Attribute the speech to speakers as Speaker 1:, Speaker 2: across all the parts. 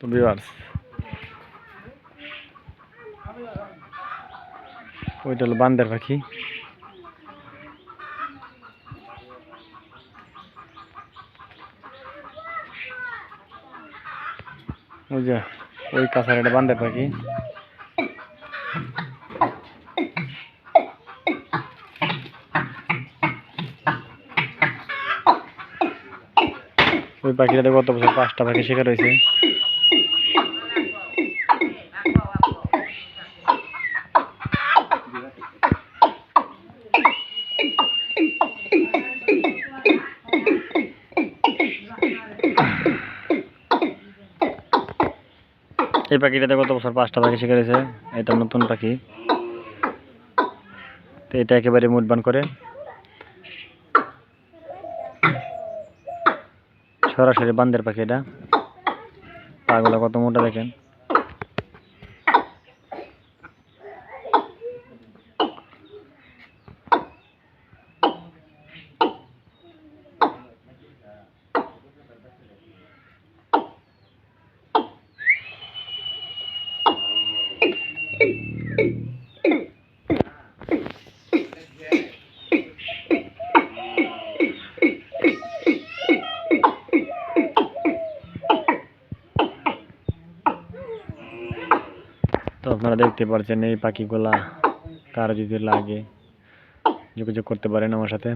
Speaker 1: তো ওইটা হলো বান্দার পাখি ওই যে ওই কাছার একটা বান্দার পাখি ওই পাখিটাতে গত বছর পাঁচটা পাখি শিকার হয়েছে এই পাখিটাতে গত বছর পাঁচটা পাখি হয়েছে। এটা নতুন পাখি। তো এটা একেবারে মুডবান করে। সরাসরি বান্দের পাখি এটা। পাগুলো কত মোটা দেখেন। তো আপনারা দেখতে পাচ্ছেন এই পাখিগুলা কারও যদি লাগে যোগাযোগ করতে পারেন আমার সাথে।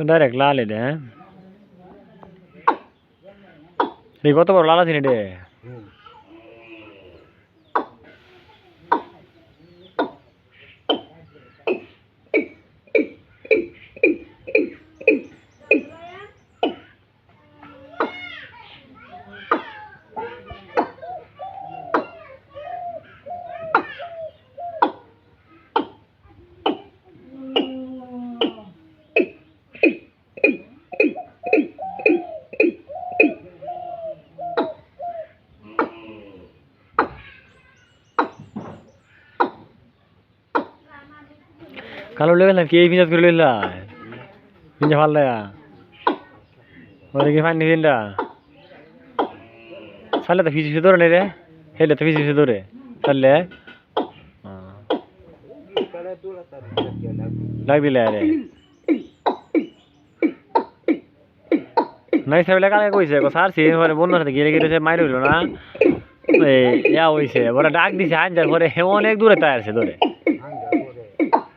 Speaker 1: ডাইরেক্ট লাল এটা হ্যাঁ এই কত বড় লাল আছে রে কালো লেগে না কি এই পিঁয়াজ করে লইলা। পিঁজা ভালো লাগা ওরে কি ফানি দিনটা সালে তো ফিজি ধরে নেই রে। হেলে তো ফিজি ধরে। সালে লাগ দিলে আরে। নাই সাহেব কালকে কইছে? গো সারছি পরে বন্য সাথে গিয়ে গিয়ে মাইর হইল না। ইয়া হইছে, ওরা ডাক দিছে আনজার পরে হে অনেক দূরে তাই আছে দূরে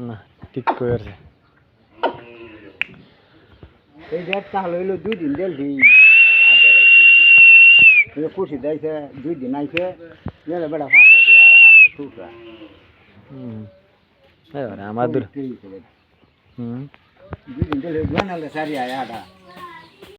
Speaker 1: না ঠিক করে আছে
Speaker 2: এই ডেটটা হইল দুই দিন দেলহি খুশি দিয়েছে দুই দিন আইছে। গেলে বেড়া ফাঁকা দিয়ে টুকরা
Speaker 1: হুম আমার দূর হুম।
Speaker 2: দুই দিন দেলে জানালে সারি আয় আটা